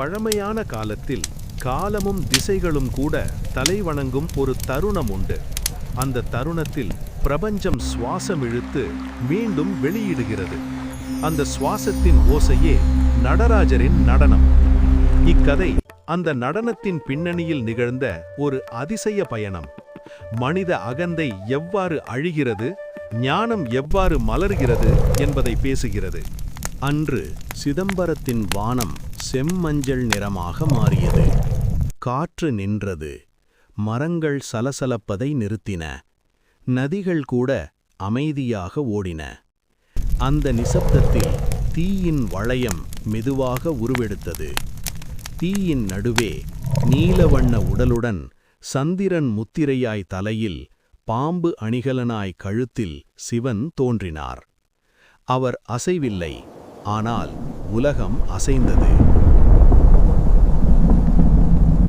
பழமையான காலத்தில் காலமும் திசைகளும் கூட தலைவணங்கும் ஒரு தருணம் உண்டு. அந்த தருணத்தில் பிரபஞ்சம் சுவாசம் இழுத்து மீண்டும் வெளியிடுகிறது. அந்த சுவாசத்தின் ஓசையே நடராஜரின் நடனம். இக்கதை அந்த நடனத்தின் பின்னணியில் நிகழ்ந்த ஒரு அதிசய பயணம். மனித அகந்தை எவ்வாறு அழிகிறது ஞானம் எவ்வாறு மலர்கிறது என்பதை பேசுகிறது. அன்று சிதம்பரத்தின் வானம் செம்மஞ்சள் நிறமாக மாறியது. காற்று நின்றது. மரங்கள் சலசலப்பதை நிறுத்தின. நதிகள் கூட அமைதியாக ஓடின. அந்த நிசப்தத்தில் தீயின் வளையம் மெதுவாக உருவெடுத்தது. தீயின் நடுவே நீலவண்ண உடலுடன் சந்திரன் முத்திரையாய் தலையில் பாம்பு அணிகலனாய் கழுத்தில் சிவன் தோன்றினார். அவர் அசைவில்லை. ஆனால் உலகம் அசைந்தது.